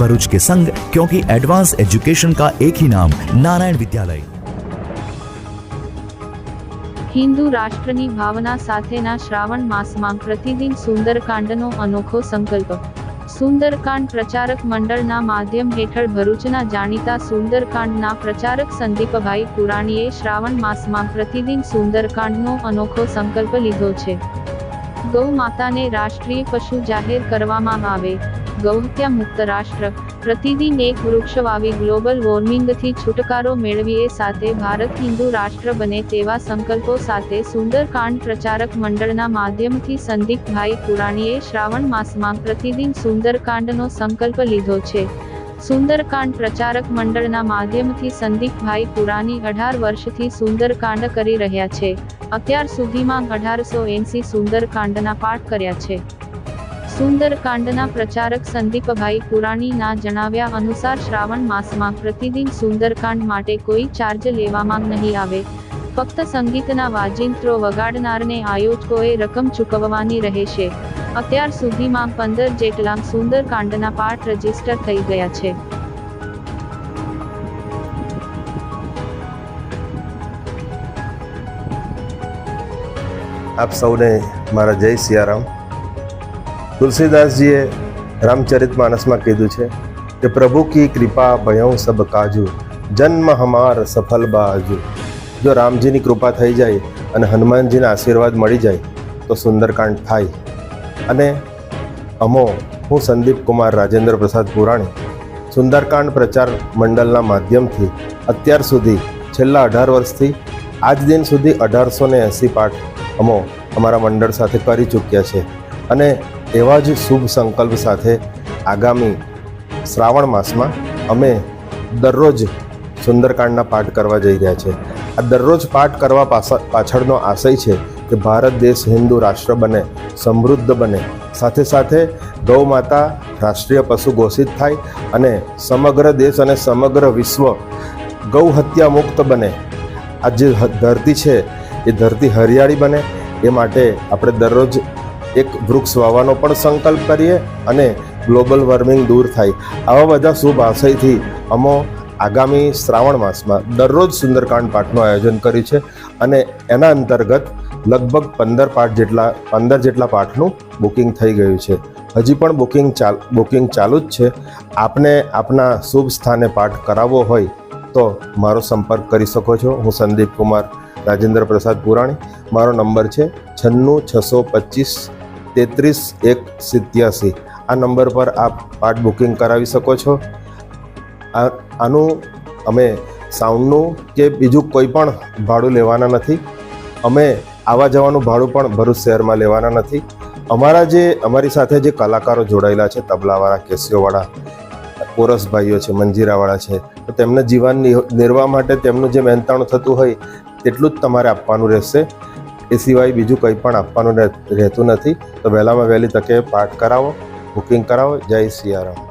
भरूच के संग क्योंकि एडवांस एजुकेशन का एक ही नाम नारायण विद्यालय હિન્દુ રાષ્ટ્રની ભાવના સાથેના શ્રાવણ માસમાં પ્રતિદિન સુંદરકાંડનો અનોખો સંકલ્પ સુંદરકાંડ પ્રચારક મંડળના માધ્યમ હેઠળ ભરૂચના જાણીતા સુંદરકાંડના પ્રચારક સંદીપભાઈ પુરાણીએ શ્રાવણ માસમાં પ્રતિદિન સુંદરકાંડનો અનોખો સંકલ્પ લીધો છે ગૌ માતાને રાષ્ટ્રીય પશુ જાહેર કરવામાં આવે ગૌહત્યા મુક્ત રાષ્ટ્ર. પ્રતિદિન એક વૃક્ષ વાવી ગ્લોબલ વોર્મિંગથી છુટકારો મેળવીએ સાથે ભારત હિન્દુ રાષ્ટ્ર બને તેવા સંકલ્પો સાથે સુંદરકાંડ પ્રચારક મંડળના માધ્યમથી સંદીપભાઈ પુરાણીએ શ્રાવણ માસમાં પ્રતિદિન સુંદરકાંડનો સંકલ્પ લીધો છે. સુંદરકાંડ પ્રચારક મંડળના માધ્યમથી સંદીપભાઈ પુરાણી અઢાર વર્ષથી સુંદરકાંડ કરી રહ્યા છે. અત્યાર સુધીમાં અઢારસો એંસી સુંદરકાંડના પાઠ કર્યા છે. સુંદરકાંડના પ્રચારક સંદીપભાઈ પુરાણીના જણાવ્યા અનુસાર શ્રાવણ માસમાં પ્રતિદિન સુંદરકાંડ માટે કોઈ ચાર્જ લેવામાં નહીં આવે. ફક્ત સંગીતના વાજિંત્રો વગાડનારને આયોજકોએ રકમ ચૂકવવાની રહેશે. અત્યાર સુધીમાં પંદર જેટલા સુંદરકાંડના પાઠ રજિસ્ટર થઈ ગયા છે. આપ સૌને મારા જય સિયારામ. તુલસીદાસજીએ રામચરિત માનસમાં કીધું છે કે પ્રભુ કી કૃપા ભયઉ સબ કાજુ, જન્મ હમાર સફલ બાજુ. જો રામજીની કૃપા થઈ જાય અને હનુમાનજીના આશીર્વાદ મળી જાય, તો સુંદરકાંડ થાય. અને અમો, હું સંદીપ કુમાર રાજેન્દ્ર પ્રસાદ પુરાણી, સુંદરકાંડ પ્રચાર મંડળના માધ્યમથી અત્યાર સુધી, છેલ્લા અઢાર વર્ષથી, આજ દિન સુધી અઢારસો ને એંસી પાઠ અમો અમારા મંડળ સાથે કરી ચૂક્યા છે. અને એવા જ શુભ સંકલ્પ સાથે આગામી શ્રાવણ માસમાં અમે દરરોજ સુંદરકાંડના પાઠ કરવા જઈ રહ્યા છે. આ દરરોજ પાઠ કરવા પાછ- પાછળનો આશય છે કે ભારત દેશ હિન્દુ રાષ્ટ્ર બને, સમૃદ્ધ બને. સાથે સાથે ગૌ માતા રાષ્ટ્રીય પશુ ઘોષિત થાય અને સમગ્ર દેશ અને સમગ્ર વિશ્વ ગૌ હત્યા મુક્ત બને. આ જે ધરતી છે એ ધરતી હરિયાળી બને. એ માટે આપણે દરરોજ એક વૃક્ષ વાવવાનો પણ સંકલ્પ કરીએ અને ગ્લોબલ વોર્મિંગ દૂર થાય. આવા બધા શુભ આશયથી અમો આગામી શ્રાવણ માસમાં દરરોજ સુંદરકાંડ પાઠનું આયોજન કર્યું છે અને એના અંતર્ગત લગભગ પંદર પાઠ જેટલા, પંદર જેટલા પાઠનું બુકિંગ થઈ ગયું છે. હજી પણ બુકિંગ ચાલ, બુકિંગ ચાલુ જ છે. આપને આપના શુભ સ્થાને પાઠ કરાવવો હોય તો મારો સંપર્ક કરી શકો છો. હું સંદીપ કુમાર રાજેન્દ્ર પ્રસાદ પુરાણી. મારો નંબર છે છન્નું છસો પચીસ તેત્રીસ, એક સિત્યાસી. આ નંબર પર આપ પાર્ટ બુકિંગ કરાવી શકો છો. આ, આનું અમે સાઉન્ડનું કે બીજું કોઈ પણ ભાડું લેવાના નથી. અમે આવવા જવાનું ભાડું પણ ભરૂચ શહેરમાં લેવાના નથી. અમારા જે, અમારી સાથે જે કલાકારો જોડાયેલા છે, તબલાવાળા કેસિયોવાળા કોરસભાઈઓ છે, મંજીરાવાળા છે, તો તેમના જીવન નિર્વાહ માટે તેમનું જે મહેનતાણું થતું હોય, તેટલું જ તમારે આપવાનું રહેશે. એ સિવાય બીજું કંઈ પણ આપવાનું રહે- રહેતું નથી. તો વહેલામાં વહેલી તકે પાઠ કરાવો, બુકિંગ કરાવો. જય સિયારામ.